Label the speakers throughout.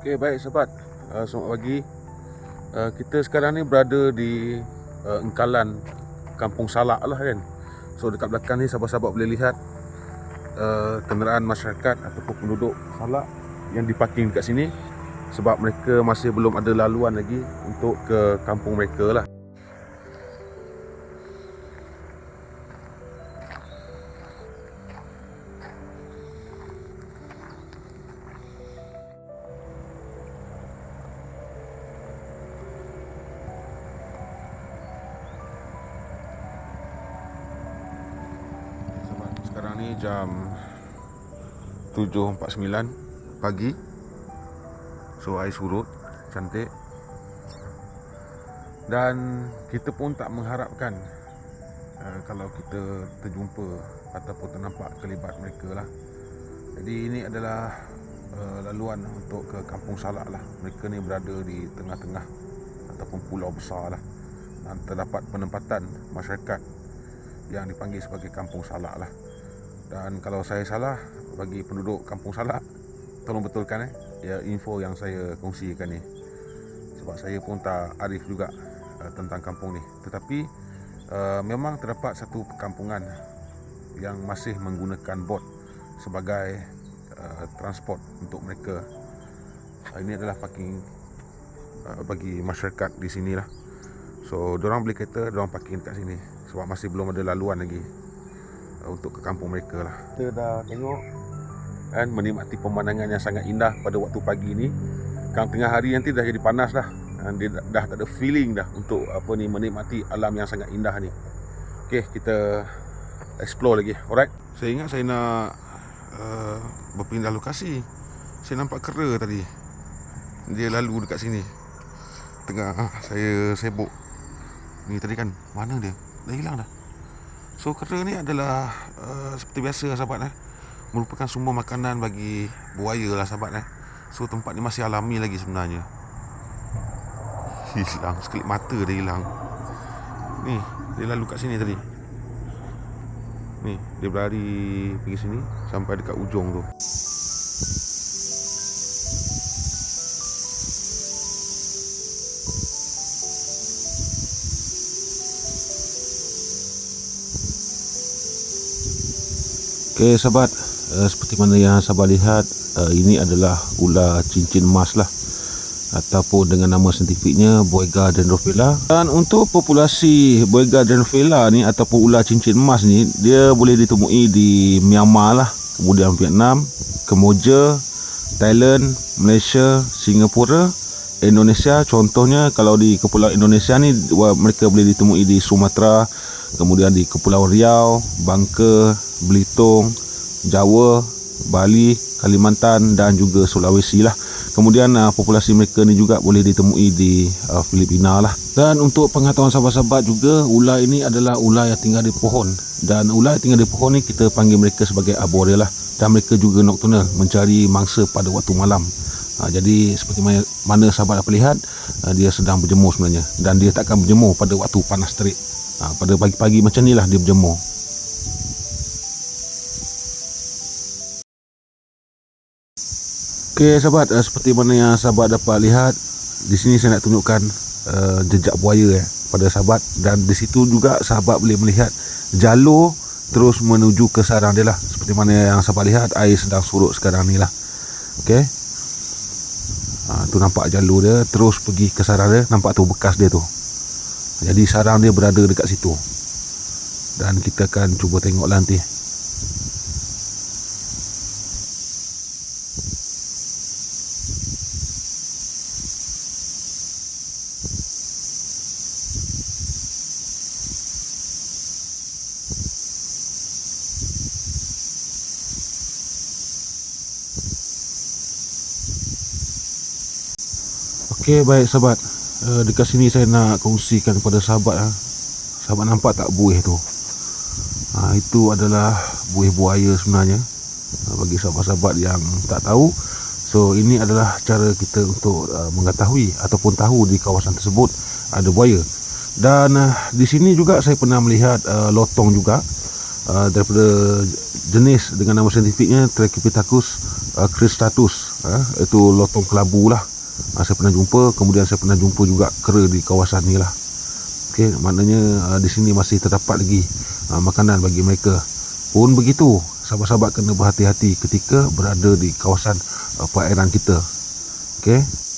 Speaker 1: Okey, baik sahabat. Uh, selamat pagi. Uh, kita sekarang ni berada di uh, Engkalan Kampung Salak lah kan. So dekat belakang ni sahabat-sahabat boleh lihat uh, kenderaan masyarakat ataupun penduduk Salak yang diparking dekat sini sebab mereka masih belum ada laluan lagi untuk ke kampung mereka lah. 7.49 pagi. So air surut Cantik. Dan kita pun tak mengharapkan uh, Kalau kita terjumpa Ataupun ternampak kelibat mereka lah. Jadi ini adalah uh, Laluan untuk ke Kampung Salak lah. Mereka ni berada di tengah-tengah Ataupun pulau besar lah. Dan terdapat penempatan masyarakat Yang dipanggil sebagai Kampung Salak lah Dan kalau saya salah Bagi penduduk Kampung Salak Tolong betulkan eh. Ya info yang saya kongsikan ni. Sebab saya pun tak arif juga uh, tentang kampung ni. Tetapi uh, memang terdapat satu perkampungan yang masih menggunakan bot sebagai uh, transport untuk mereka. Uh, ini adalah parking uh, bagi masyarakat di sini lah so orang beli kereta orang parking dekat sini. Sebab masih belum ada laluan lagi untuk ke kampung mereka lah. Kita dah tengok kan menikmati pemandangan yang sangat indah pada waktu pagi ni. Kan tengah hari nanti dah jadi panas dah. Dan dia dah, dah tak ada feeling dah untuk apa ni menikmati alam yang sangat indah ni. Okey kita explore lagi. Alright? Saya ingat saya nak uh, berpindah lokasi. Saya nampak kera tadi. Dia lalu dekat sini. Tengah ah, saya sibuk. Ni tadi kan mana dia? Dah hilang dah so kera ni adalah uh, seperti biasa sahabat eh merupakan sumber makanan bagi buaya lah sahabat eh. So tempat ni masih alami lagi sebenarnya. Hilang sekelip mata dia hilang. Ni, dia lalu kat sini tadi. Ni, dia berlari pergi sini sampai dekat ujung tu. Okay sahabat uh, Seperti mana yang sahabat lihat uh, Ini adalah ular cincin emas lah. Ataupun dengan nama saintifiknya Boyga dendrophila Dan untuk populasi Boyga dendrophila ni Ataupun ular cincin emas ni Dia boleh ditemui di Myanmar lah. Kemudian Vietnam Kemboja Thailand Malaysia Singapura Indonesia Contohnya kalau di Kepulauan Indonesia ni Mereka boleh ditemui di Sumatera Kemudian di Kepulauan Riau Bangka Belitung, Jawa, Bali, Kalimantan dan juga Sulawesi lah. Kemudian uh, populasi mereka ni juga boleh ditemui di uh, Filipina lah. Dan untuk pengetahuan sahabat-sahabat juga, ular ini adalah ular yang tinggal di pohon. Dan ular yang tinggal di pohon ni kita panggil mereka sebagai arboreal lah. Dan mereka juga nocturnal mencari mangsa pada waktu malam. Ha, jadi seperti mana, mana sahabat dapat lihat, uh, dia sedang berjemur sebenarnya. Dan dia takkan berjemur pada waktu panas terik. Ha, pada pagi-pagi macam ni lah dia berjemur. Okey sahabat, uh, seperti mana yang sahabat dapat lihat di sini saya nak tunjukkan uh, jejak buaya eh, pada sahabat dan di situ juga sahabat boleh melihat jalur terus menuju ke sarang dia lah seperti mana yang sahabat lihat air sedang surut sekarang ni lah Okey. Ha, tu nampak jalur dia terus pergi ke sarang dia nampak tu bekas dia tu. Jadi sarang dia berada dekat situ. Dan kita akan cuba tengok nanti Okey baik sahabat. Uh, Dekat sini saya nak kongsikan kepada sahabat ha. Sahabat nampak tak buih tu? Ha, Itu adalah buih buaya sebenarnya. Uh, Bagi sahabat-sahabat yang tak tahu. So ini adalah cara kita untuk uh, mengetahui Ataupun tahu di kawasan tersebut ada buaya. Dan uh, di sini juga saya pernah melihat uh, lotong juga. Uh, daripada jenis dengan nama saintifiknya Trachypithecus uh, cristatus uh, itu lotong kelabu lah uh, saya pernah jumpa kemudian saya pernah jumpa juga kera di kawasan ni lah. Okey, maknanya uh, di sini masih terdapat lagi uh, makanan bagi mereka. Pun begitu sahabat-sahabat kena berhati-hati ketika berada di kawasan uh, perairan kita. Okey.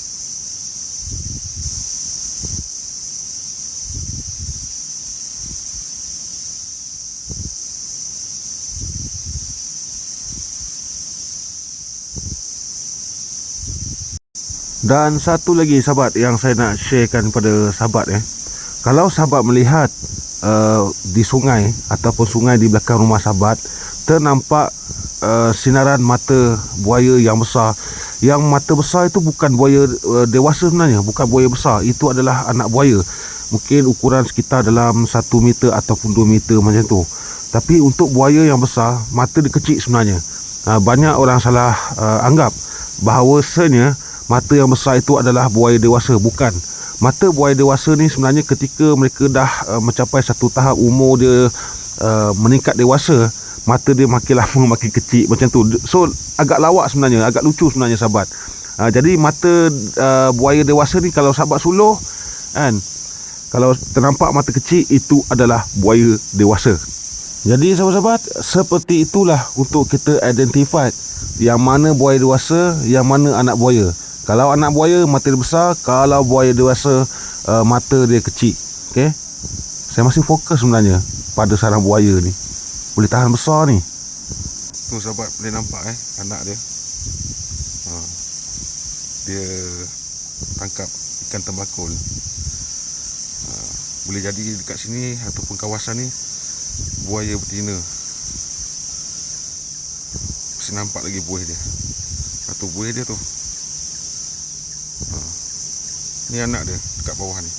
Speaker 1: Dan satu lagi sahabat yang saya nak sharekan kepada sahabat eh. Kalau sahabat melihat uh, di sungai ataupun sungai di belakang rumah sahabat ternampak uh, sinaran mata buaya yang besar. Yang mata besar itu bukan buaya uh, dewasa sebenarnya, bukan buaya besar. Itu adalah anak buaya. Mungkin ukuran sekitar dalam 1 meter ataupun 2 meter macam tu. Tapi untuk buaya yang besar, mata dia kecil sebenarnya. Uh, banyak orang salah uh, anggap bahawasanya mata yang besar itu adalah buaya dewasa bukan. Mata buaya dewasa ni sebenarnya ketika mereka dah uh, mencapai satu tahap umur dia uh, meningkat dewasa mata dia makin lama makin kecil macam tu. So agak lawak sebenarnya agak lucu sebenarnya sahabat. Uh, jadi mata uh, buaya dewasa ni kalau sahabat suluh kan kalau ternampak mata kecil itu adalah buaya dewasa. Jadi sahabat-sahabat seperti itulah untuk kita identify yang mana buaya dewasa yang mana anak buaya kalau anak buaya mata dia besar, kalau buaya dewasa uh, mata dia kecil. Okey. Saya masih fokus sebenarnya pada sarang buaya ni. Boleh tahan besar ni. Tu sahabat boleh nampak eh anak dia. Ha. Dia tangkap ikan tembakul. Ha. Boleh jadi dekat sini ataupun kawasan ni buaya betina. Mesti nampak lagi buih dia. Satu buih dia tu. Ni anak dia dekat bawah ni.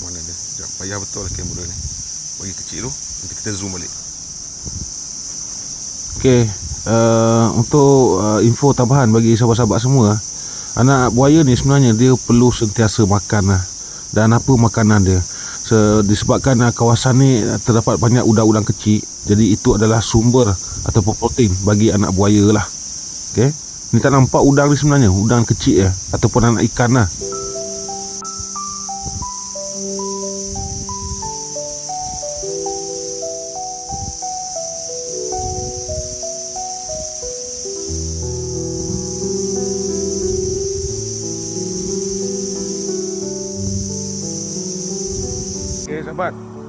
Speaker 1: Mana dia? Sekejap, payah betul lah kamera ni. Bagi kecil tu, nanti kita zoom balik. Okey, uh, untuk uh, info tambahan bagi sahabat-sahabat semua, anak buaya ni sebenarnya dia perlu sentiasa makan lah. Dan apa makanan dia? So, disebabkan uh, kawasan ni terdapat banyak udang-udang kecil, jadi itu adalah sumber ataupun protein bagi anak buaya lah. Okey. Ni tak nampak udang ni sebenarnya? Udang kecil ya? Ataupun anak ikan lah?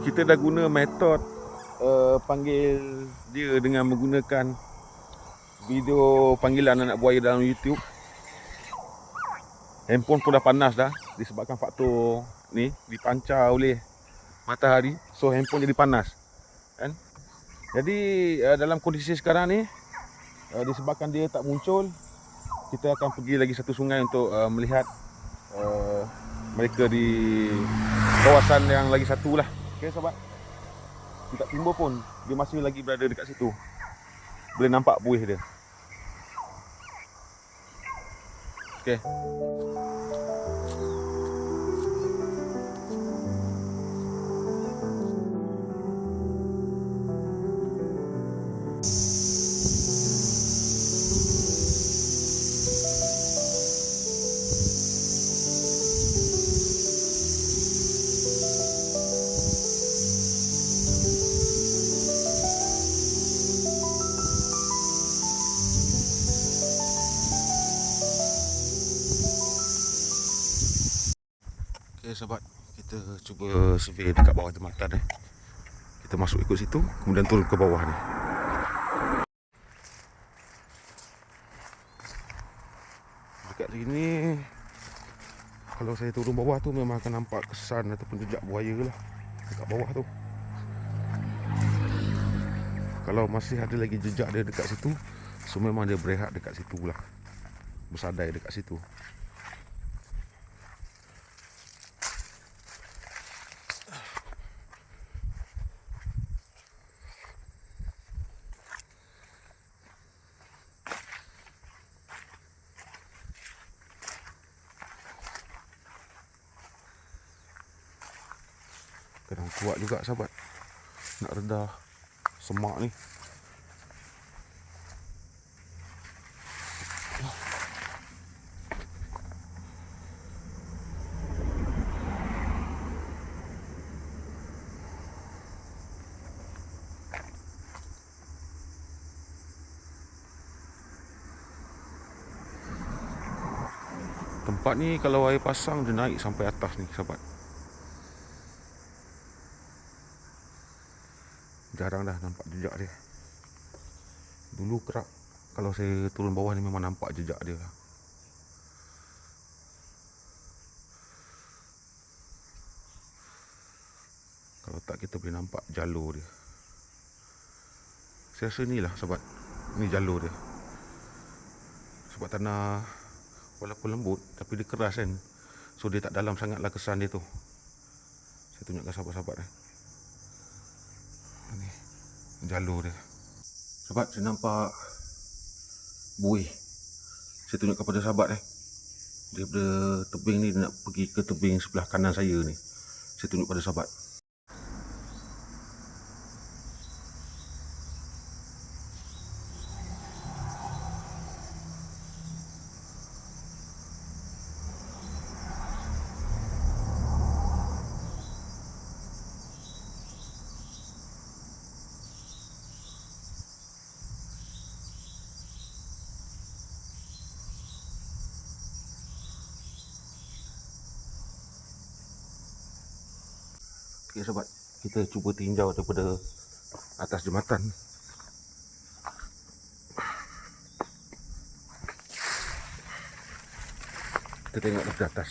Speaker 1: Kita dah guna metod uh, Panggil dia dengan menggunakan video panggilan anak buaya dalam YouTube. Handphone pun dah panas dah disebabkan faktor ni dipancar oleh matahari. So handphone jadi panas. Kan? Jadi uh, dalam kondisi sekarang ni uh, disebabkan dia tak muncul, kita akan pergi lagi satu sungai untuk uh, melihat uh, mereka di kawasan yang lagi satu lah. Okey sahabat. Kita timbul pun dia masih lagi berada dekat situ. Boleh nampak buih dia. Okey. Sahabat Kita cuba survey dekat bawah jembatan eh. Kita masuk ikut situ Kemudian turun ke bawah ni. Dekat sini Kalau saya turun bawah tu Memang akan nampak kesan Ataupun jejak buaya lah Dekat bawah tu. Kalau masih ada lagi jejak dia dekat situ So memang dia berehat dekat situ lah. Bersadai dekat situ Kadang kuat juga sahabat nak reda semak ni. Tempat ni kalau air pasang dia naik sampai atas ni sahabat. Jarang dah nampak jejak dia. Dulu kerap kalau saya turun bawah ni memang nampak jejak dia. Kalau tak kita boleh nampak jalur dia. Saya rasa ni lah sahabat. Ni jalur dia. Sebab tanah walaupun lembut tapi dia keras kan. So dia tak dalam sangat lah kesan dia tu. Saya tunjukkan sahabat-sahabat eh. Jalur dia. Sahabat saya nampak buih. Saya tunjuk kepada sahabat eh. Daripada tebing ni dia nak pergi ke tebing sebelah kanan saya ni. Saya tunjuk pada sahabat. Okey sahabat, kita cuba tinjau daripada atas jembatan. Kita tengok daripada atas.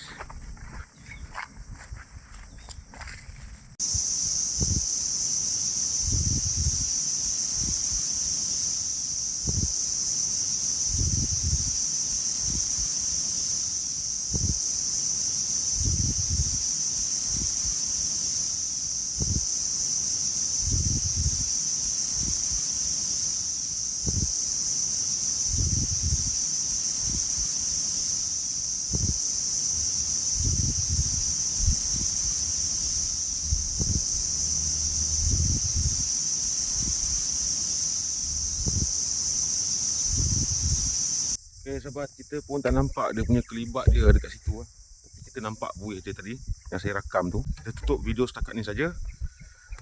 Speaker 1: Okay sahabat, kita pun tak nampak dia punya kelibat dia dekat situ ah. Tapi kita nampak buih dia tadi yang saya rakam tu. Kita tutup video setakat ni saja.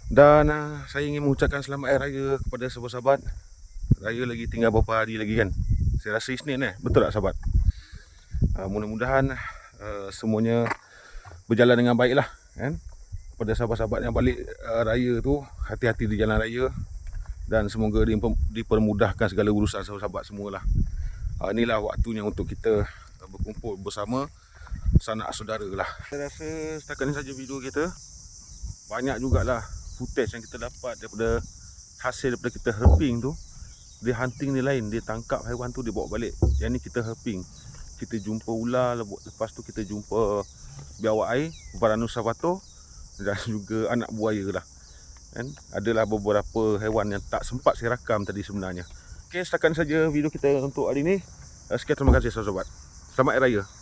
Speaker 1: Dan uh, saya ingin mengucapkan selamat hari raya kepada sahabat-sahabat. Raya lagi tinggal beberapa hari lagi kan. Saya rasa Isnin eh. Betul tak sahabat? Uh, mudah-mudahan uh, semuanya berjalan dengan baik lah kan. Kepada sahabat-sahabat yang balik uh, raya tu, hati-hati di jalan raya dan semoga dipermudahkan segala urusan sahabat-sahabat semualah. Uh, inilah waktunya untuk kita uh, berkumpul bersama sanak saudara lah. Saya rasa setakat ni saja video kita. Banyak jugalah footage yang kita dapat daripada hasil daripada kita herping tu. Dia hunting ni lain, dia tangkap haiwan tu dia bawa balik. Yang ni kita herping. Kita jumpa ular, lepas tu kita jumpa biawak air, Varanus savato dan juga anak buaya lah. Kan? Adalah beberapa haiwan yang tak sempat saya rakam tadi sebenarnya. Okey, setakat saja video kita untuk hari ini. Sekian terima kasih sahabat-sahabat. Selamat Hari Raya.